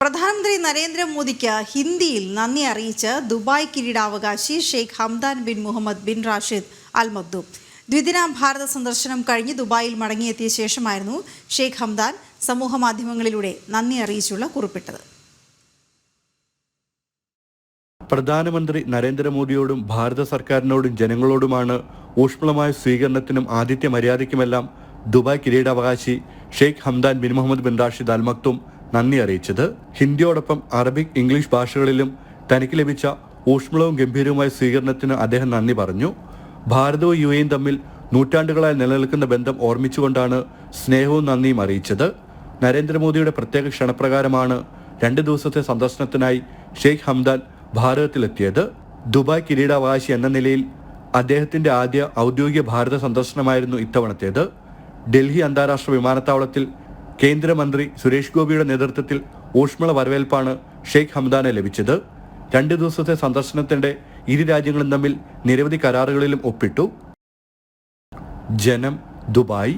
പ്രധാനമന്ത്രി നരേന്ദ്രമോദിക്ക് ഹിന്ദിയിൽ നന്ദി അറിയിച്ച് ദുബായ് കിരീടാവകാശി Sheikh Hamdan bin Mohammed bin Rashid Al Maktoum ദ്വിദിന ഭാരത സന്ദർശനം കഴിഞ്ഞ് ദുബായിൽ മടങ്ങിയെത്തിയ ശേഷമായിരുന്നു ഷെയ്ഖ് ഹംദാൻ സമൂഹ മാധ്യമങ്ങളിലൂടെ നന്ദി അറിയിച്ചുള്ള കുറിപ്പിട്ടത്. പ്രധാനമന്ത്രി നരേന്ദ്രമോദിയോടും ഭാരത സർക്കാരിനോടും ജനങ്ങളോടുമാണ് ഊഷ്മളമായ സ്വീകരണത്തിനും ആതിഥ്യ മര്യാദയ്ക്കുമെല്ലാം ദുബായ് കിരീടാവകാശി Sheikh Hamdan bin Mohammed bin Rashid Al Maktoum നന്ദി അറിയിച്ചത്. ഹിന്ദിയോടൊപ്പം അറബിക് ഇംഗ്ലീഷ് ഭാഷകളിലും തനിക്ക് ലഭിച്ച ഊഷ്മളവും ഗംഭീരവുമായ സ്വീകരണത്തിന് അദ്ദേഹം നന്ദി പറഞ്ഞു. ഭാരതവും യു എയും തമ്മിൽ നൂറ്റാണ്ടുകളായി നിലനിൽക്കുന്ന ബന്ധം ഓർമ്മിച്ചുകൊണ്ടാണ് സ്നേഹവും നന്ദിയും അറിയിച്ചത്. നരേന്ദ്രമോദിയുടെ പ്രത്യേക ക്ഷണപ്രകാരമാണ് രണ്ട് ദിവസത്തെ സന്ദർശനത്തിനായി ഷെയ്ഖ് ഹംദാൻ ഭാരതത്തിലെത്തിയത്. ദുബായ് കിരീടാവകാശി എന്ന നിലയിൽ അദ്ദേഹത്തിന്റെ ആദ്യ ഔദ്യോഗിക ഭാരത സന്ദർശനമായിരുന്നു ഇത്തവണത്തേത്. ഡൽഹി അന്താരാഷ്ട്ര വിമാനത്താവളത്തിൽ കേന്ദ്രമന്ത്രി സുരേഷ് ഗോപിയുടെ നേതൃത്വത്തിൽ ഊഷ്മള വരവേൽപ്പാണ് ഷെയ്ഖ് ഹംദാനെ ലഭിച്ചത്. രണ്ട് ദിവസത്തെ സന്ദർശനത്തിന്റെ ഇരു രാജ്യങ്ങളും തമ്മിൽ നിരവധി കരാറുകളിലും ഒപ്പിട്ടു. ജനം ദുബായ്